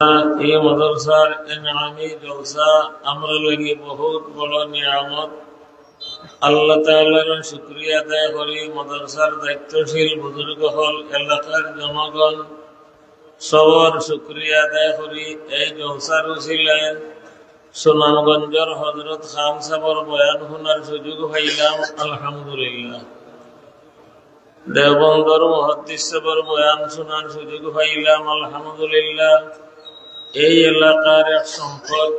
এই মাদ্রাসার এনামি জলসা আমরা লাগি বহুত বড় নিয়ামত। আল্লাহ আদায় করি। মাদ্রাসার দায়িত্বশীল বুজুর্গ হল এলাকার জনগণ। আদায় করি। এই জলসার সুনামগঞ্জের হজরত খান সাবর বয়ান শোনার সুযোগ পাইলাম, আলহামদুলিল্লাহ। দেওবন্দর মহাদ্দিস সাবর বয়ান শোনার সুযোগ পাইলাম, আলহামদুলিল্লাহ। এই এলাকার এক সম্পদ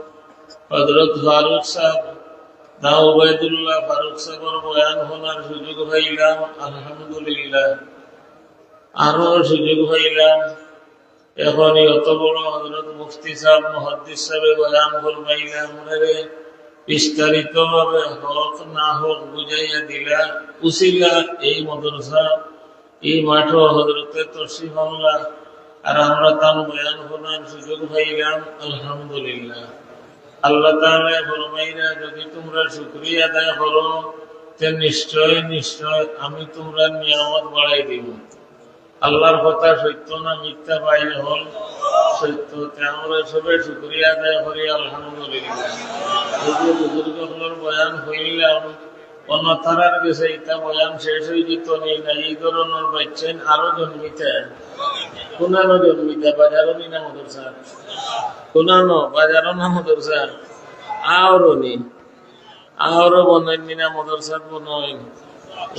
হজরত ফারুক সাহেব না ওবায়দুল্লাহ ফারুক সাহেবের বয়ান শোনার সুযোগ পাইলাম, আলহামদুলিল্লাহ। আরও সুযোগ পাইলাম। এখন অত বড় হজরত মুফতি সাহেব, মহাদ্দিস সাহেব বয়ান ফরমাইলাম রে বিস্তারিত ভাবে হক না হোক বুঝাইয়া দিলা। উসিলা এই মদরসা, এই মাঠ হজরতে তসিফ আল্লাহ আর আমরা তার বয়ান শোনার সুযোগ পাইলাম, আলহামদুলিল্লাহ। আল্লাহ ফরমাইরা যদি তোমরা শুকরিয়া আদায় করো, তে নিশ্চয় নিশ্চয় আমি তোমরা নিয়ামত বাড়াই দিব। আল্লাহর কথা সত্য না মিথ্যা হল, সত্য তে আমরা আদায় করি, আলহামদুলিল্লাহ। বুজুর্গ হলোর বয়ান হইলাম ইটা বয়ান শেষ হয়ে যেত না এই ধরনের বাচ্চেন আরও জন্মিতে কোনানো জন্মিতে বাজারও নি না মদরসা কোনানো বাজারও না মদরসা আওরও নি। আওরও বনাইনি না মদরসাত বনয়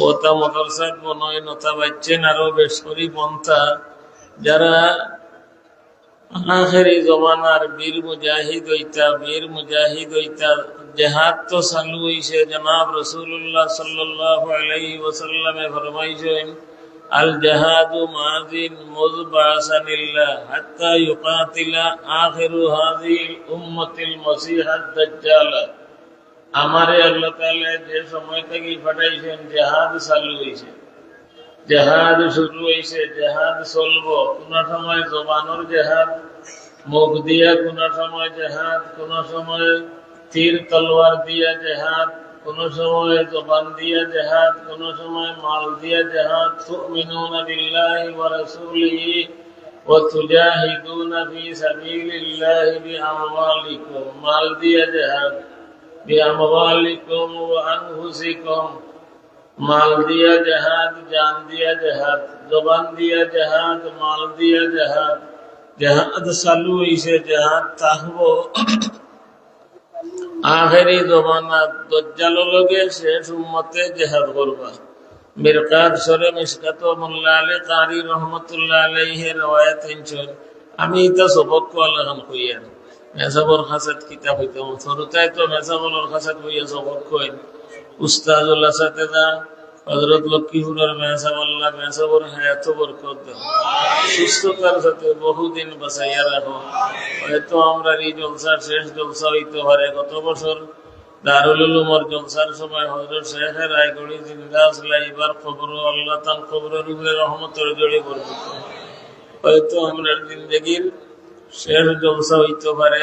ওটা মদরসাত বনয় নতা বাচ্চেন আরও বেশ করি বন্তা। যারা আখেরি জমানার বীর মুজাহিদ হইতা, বীর মুজাহিদ হইতা, জেহাদ তো চালু হইছে জনাব রসুল্লাহ সাল্লাল্লাহু আলাইহি ওয়াসাল্লামে ফরমাইছেন। আল জাহাদু মাযিন মুযবাসানিল্লাহ হাত্তা ইউকাতিলা আখিরু হাযিহিল উম্মতিল মাসিহাদ দাজ্জাল। আমারে আল্লাহ তাআলা যে সময় থেকে পাঠাইছেন, জেহাদ চালু হইছে। জেহাদ শুরু হয়েছে জেহাদ চলব। কোন সময় জবানোর জেহাদ, মুখ দিয়া কোন সময় জেহাদ, কোন সময় তীর তলোয়ার দিয়া জেহাদ কোন সময় জবান দিয়া জেহাদ, কোন সময় মাল দিয়া জেহাদ। বিল্লাহি ওয়া রাসূলিহি ওয়া তুজাহিদুনা ফি সাবিলিল্লাহি বিআমওয়ালিকুম। মাল দিয়া জেহাদ ওয়া আনফুসিকুম। মাল দিয়া জাহাদ, জান দিয়া জাহাদ, জবান দিয়া জাহাদ, মাল দিয়া জাহাদ। জাহাদ চালু হইছে জাহাদ তাহব। আখেরি জমানাত দজ্জাল লগে শেষ উম্মতে জেহাদ করবা। মিরকাত সরে মিসকাত মোল্লা আলী কারি রহমতুল্লাহ আলাইহি রওয়ায়াত আনছেন আমি ইতা সবক আল্লাহ কইয়া মেসাবর খাসাত কিতাব হইতাম সরতায় তো মেসাবর খাসাত হইয়া সবক কই উস্তাজুল্লাহ সাথে দা হজরত লক্ষ্মীপুরের মেহসাবাল্লাহ মেহসাবর হায়াত বরকত দাও সুস্থতার সাথে বহুদিন বাঁচাইয়া রাখো। হয়তো আমরা এই জলসার শেষ জলসা হইতে পারে। গত বছর দারুল উলুমর জলসার সময় হজরত শেখের রায়গড়ি জিন্দা লাইবার খবর আল্লাহ তাল খবর উপরে রহমতের জড়ি বরকত হয়তো আমরা জিন্দগির শেষ জলসা হইতে পারে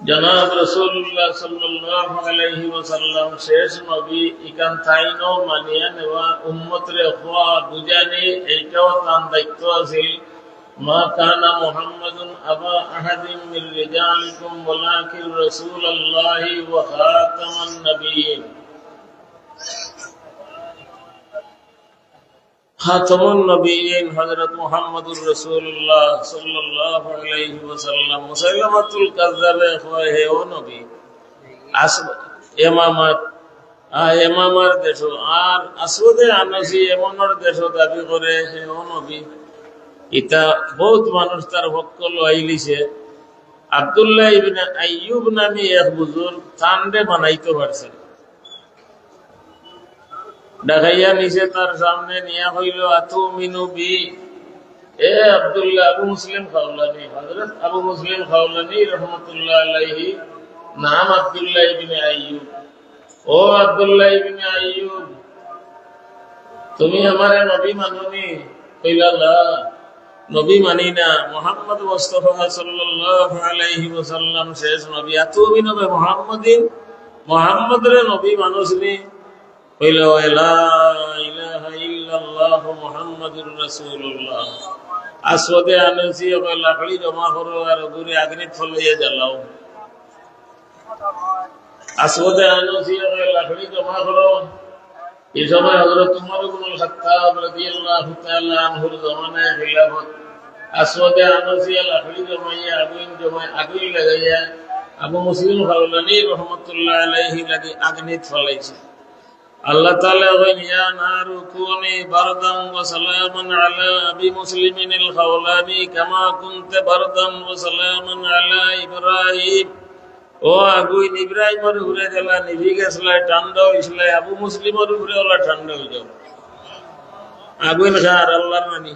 জনাব রসুল্লাহ দায়িত্ব আছিল। মা কানা মুহাম্মাদুন আবা আহাদিন মিন রিজালিকুম ওয়ালাকিন খাতামুন নবিয়্যিন হযরত মুহাম্মদুর রাসূলুল্লাহ সাল্লাল্লাহু আলাইহি ওয়াসাল্লাম। মুসাইলামাতুল হয় ও নবী আর আনসি দাবি করে, হে ও নবী, ইতা বহুত মানুষ তার ভক্কল আইলিছে আব্দুল্লাহ ইবনে আইয়ুব নামে এক বুজুর্গ তান্ডে বানাইতে পারছেন। ডাকাইয়া নিচে তার সামনে, নিয়া হইল আতু মিনু বি? এ আব্দুল্লাহ আবু মুসলিম খাওলানি হজরত আবু মুসলিম খাওলানি রহমতুল্লাহ আলাইহি, নাম ইবিনে আইয়ুব। ও ইবিনে আইয়ুব, তুমি আমারে নবী মাননি? কইলা নবী মানি না। মোহাম্মদ মুস্তাফা সাল্লাল্লাহু আলাইহি ওয়াসাল্লাম শেষ নবী। আতুমি নবে মুহাম্মাদিন? মোহাম্মদ রে নবী মানুষনি কইলা জমাইয়া আগুন জমাই লাগাইয়া আবু মুসলিম খাওলানি রহমতুল্লাহ আলাইহি লাগি আগ্নি ফলাইছে আল্লাহ তাআলা বলেন, ইয়া নারু কুনি বারদান ওয়া সালামান আলা আবি মুসলিমিন আল খাওলানি কামা কুনতে বারদান ওয়া সালামান আলা ইব্রাহিম। ও আগুই ইব্রাহিমের উপরে গেলা নিভি গেছলা ঠান্ডা হইছলা, আবু মুসলিমের উপরে ওলা ঠান্ডা হই যাও। আগুন খার, আল্লাহর মানি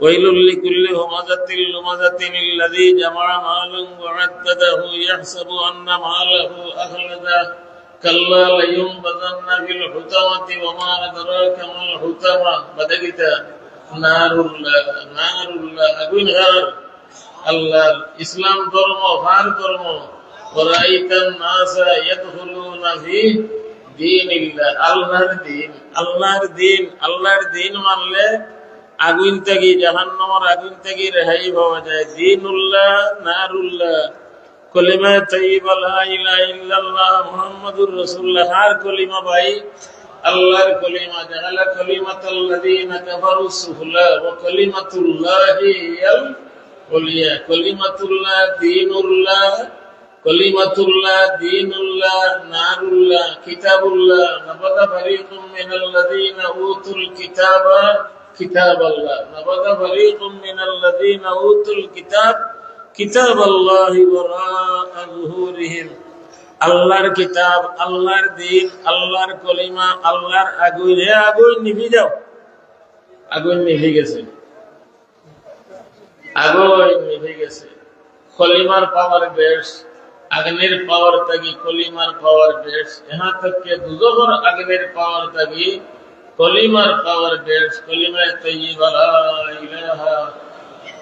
ওয়াইলুল লিকুল্লি হুমাজাতিল লুমাজাতিন আল্লাযী জামা মালান ওয়া আদাদাহু ইয়াহসাবু আন্না মালাহু আখলাদাহু كلا لينبذن في الحطمة وما أدراك ما الحطمة بدأت نار الله نار الله أقول غار الله إسلام ধর্ম ফার ধর্ম ورأيت الناس يدخلون في دين الله আল্লাহর দিন আল্লাহর দিন আল্লাহর দিন মানলে আগুন থেকে জাহান্নামের আগুন থেকে রেহাই পাওয়া যায় দিনুল্লাহ নারুল্লাহ কলিমা তৈবা লা ইলাহা ইল্লাল্লাহ মুহাম্মাদুর রাসূলুল্লাহ। আর কলিমা ভাই, আল্লাহর কলিমা জাহালা কলিমাতাল্লাযীনা কাফারু সুফলা ওয়া কলিমাতুল্লাহি আল উলিয়া। কলিমাতুল্লাহ দীনুল্লাহ কলিমাতুল্লাহ দীনুল্লাহ, নারুল্লাহ, কিতাবুল্লাহ। নাবাদা ফারীকুম মিনাল্লাযীনা উতুল কিতাবা কিতাব আল্লাহ নাবাদা ফারীকুম মিনাল্লাযীনা উতুল কিতাব কিতাব আল্লাহ আল্লাহর কিতাব, আল্লাহর দিন, আল্লাহর কলিমা, আল্লাহর আগুন। হে আগুন, নিভি যাও। আগুন নিভে গেছে। আগুন নিভে গেছে। কলিমার পাওয়ার বেশ, আগ্নের পাওয়ার থাকি, কলিমার পাওয়ার বেশ। এহা তককে দুজোর আগ্নের পাওয়ার থাকি, কলিমার পাওয়ার বেশ। কলিমায় তৈরি ইলাহা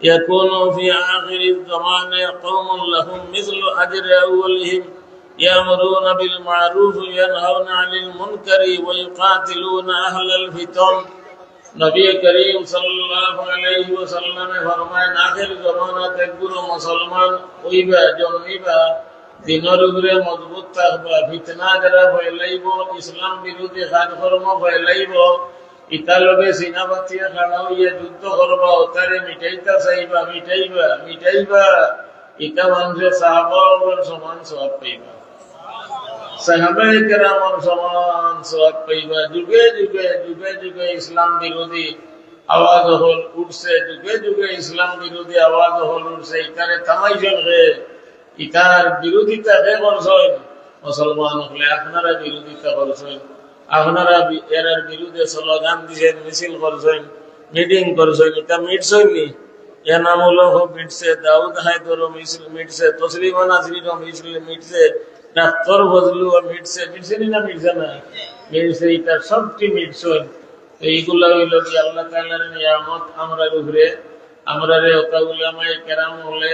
يكون في آخر الزمان قوم لهم مثل أجر أولهم يأمرون بالمعروف وينهون عن المنكر ويقاتلون أهل الفتن নবী করিম সাল্লাল্লাহু আলাইহি ওয়াসাল্লামে ফরমায় আখির জামানাতে গুরু মুসলমান হইবা জন্মিবা দিনের উপরে মজবুত থাকবা ফিতনা যারা ফেলাইব ইসলাম বিরোধী কাজকর্ম ফেলাইব ইতা লগে সিনাবাতিয়া খাড়া হইয়া যুদ্ধ করবা, ওতারে মিটাইতা চাইবা মিটাইবা মিটাইবা। ইতা মানুষের সাহাবাওয়ার সমান সব পাইবা। সাহাবাই কেরামর সমান সব পাইবা। যুগে যুগে যুগে যুগে ইসলাম বিরোধী আওয়াজ হল উঠছে। যুগে যুগে ইসলাম বিরোধী আওয়াজ হল উঠছে। ইতারে থামাইছেন হে ইতার বিরোধিতা হে করছেন মুসলমান হলে আপনারা বিরোধিতা করছেন। আপনারা এর বিরুদ্ধে স্লোগান দিয়েছেন, মিছিল করছেন, মিটিং করছেন, এটা মিটছেন নি এনামূলক মিটছে, দাউদ ডাক্তার মিটছে। না সবটি এইগুলা কেরাম হলে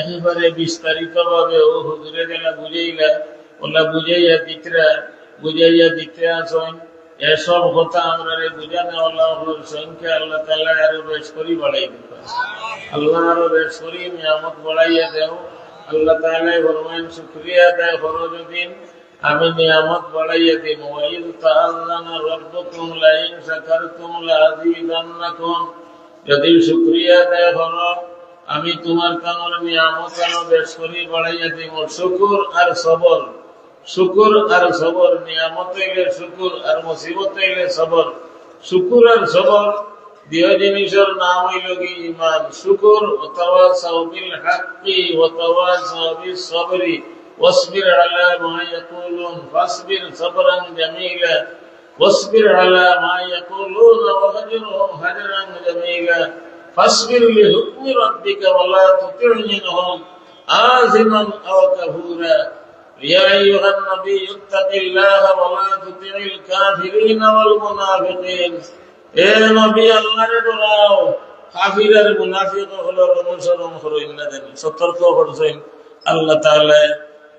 একেবারে বিস্তারিত ভাবে ও হুজুরে গেলা বুঝাইলা, ওলা বুঝাইয়া দিতরা বুঝাইয়া দিতে আসেন। এসব কথা আমরা রে বুঝানো আল্লাহ সংখ্যা আল্লাহ তাআলা আরও বেশ করি বাড়াই দিতে আল্লাহ আরও বেশ করি, নিয়ামত বাড়াইয়া দেও। আল্লাহ তাআলা ফরমান শুকরিয়া আদায় করো যদি। আমি নিয়ামত বাড়াইয়া দিব। ওয়াইদ তাআল্লানা রাব্বুকুম লাইন শাকারতুম লাযীদান্নাকুম। যদি শুকরিয়া আদায় করো, আমি তোমার কামর নিয়ামত আরও বেশ করি, বাড়াইয়া দিব। শুকুর আর সবর। শুকুর আর সবর নিয়ামত হইলে শুকুর আর মুসিবত হইলে সবর শুকুর আর সবর দুই জিনিসের নাম হইল কি ইমান শুকুর অথবা সাউবিল হাক্কি অথবা সাউবিল সবরি واصبر على ما يقولون فاصبر صبرا جميلا واصبر على ما يقولون وهجرهم هجرا جميلا فاصبر لحكم ربك ولا تطع منهم آثما أو كفورا يا أيها النبي اتق الله ولا تطع الكافرين والمنافقين এ নবী আল্লাহরে ডরাও কাফির আর মুনাফিক হলো অনুসরণ করইন না দেন সতর্ক করছেন আল্লাহ তাআলা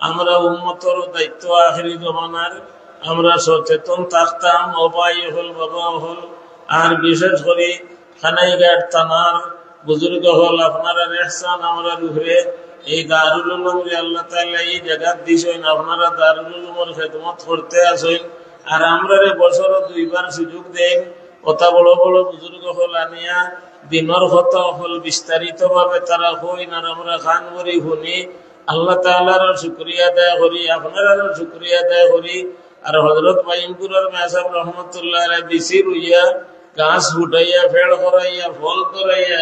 আমরা উম্মতর দায়িত্ব আখেরি জমানার আমরা সচেতন থাকতাম অবাই হল বাবা হল আর বিশেষ করে খানাইঘাট থানার বুজুর্গ হল আপনারা রেহসান আমরা রুহরে এই দারুল উলুমরে আল্লাহ তাআলা এই জায়গা দিছেন, আপনারা দারুল উলুমের খেদমত করতে আসেন আর আমরা রে বছর দুইবার সুযোগ দেন কথা বড় বড় বুজুর্গ হল আনিয়া, দিনর কথা হল বিস্তারিত ভাবে তারা হইন আর আমরা খান করি, শুনি। আল্লাহ তাআলার শুক্রিয়া আদায় করি আপনার শুক্রিয়া আদায় করি। আর হজরত মাইমপুরের মেসাব রহমতুল্লাহ বিসির হইয়া গাছ ফুটাইয়া ফেড় করাইয়া, ফল করাইয়া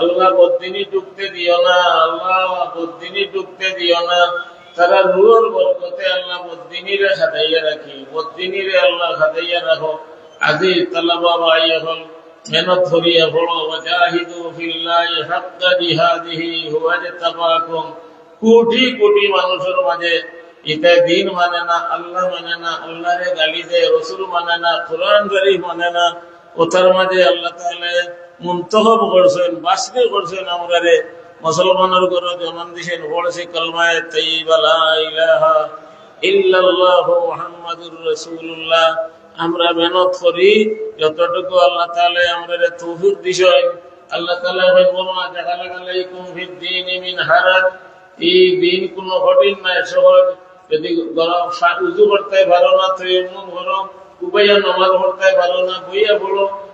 আল্লাহ বদিনী ডুবতে দিও না, আল্লাহ বদিনী ডুবতে দিও না। তারা রুহর বরকতে আল্লাহ বদিনীরে খাদাইয়া রাখি বদিনীরে আল্লাহ খাদাইয়া রাখো। আজি তালাবা ভাই এখন মেহনত করিয়া পড়ো। ওয়াজাহিদু ফিল্লাহি হাক্কা জিহাদিহি হুয়া তাবাকুম কোটি কোটি মানুষের মাঝে এটা দিন মানে না, আল্লাহ মানে না, আল্লাহরে গালি দেয়, রসুল মানে না, কোরআন শরীফ মানে না। ওটার মাঝে আল্লাহ তাহলে মুন্তহব করছেন বাসকে করছেন আমরা রে মুসলমানের ঘরে জন্ম দিছেন, পড়ছে কলমায় তাইবা লা ইলাহা ইল্লাল্লাহ মুহাম্মাদুর রাসূলুল্লাহ। আমরা মেহনত করি, যতটুকু আল্লাহ তাআলা আমরা রে তৌফিক দিছেন, আল্লাহ তাআলা না জাগালা আলাইকুম ফিদ দীন মিন হারাজ। এই দিন কোনো কঠিন নাই সহজ যদি গরম উজু করতে ভালো না তো এমন গরম, উবাইয়া নমাজ পড়তে ভালো না, বইয়া পড়ো।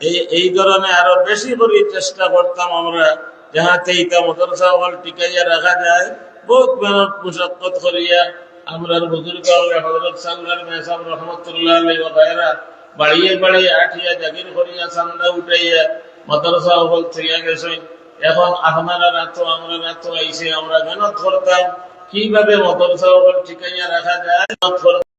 এই এই আরও বেশি করে চেষ্টা করতাম আমরা, যাহাতে ইটা মাদ্রাসা হল টিকাইয়া রাখা যায়। বহুত মেহনত মুশাক্কত করিয়া আমরা বুজুর্গ মেহসাব রহমতুল্লাহ বাড়িয়ে বাড়িয়ে আঠিয়া জাগির করিয়া সান্দা উঠাইয়া মাদ্রাসা হল থেকে গেছেন। এখন আপনারা রাত আমরা রাত আইসে আমরা মেহনত করতাম। কীভাবে মদরসা ঠিকাইয়া রাখা যায়।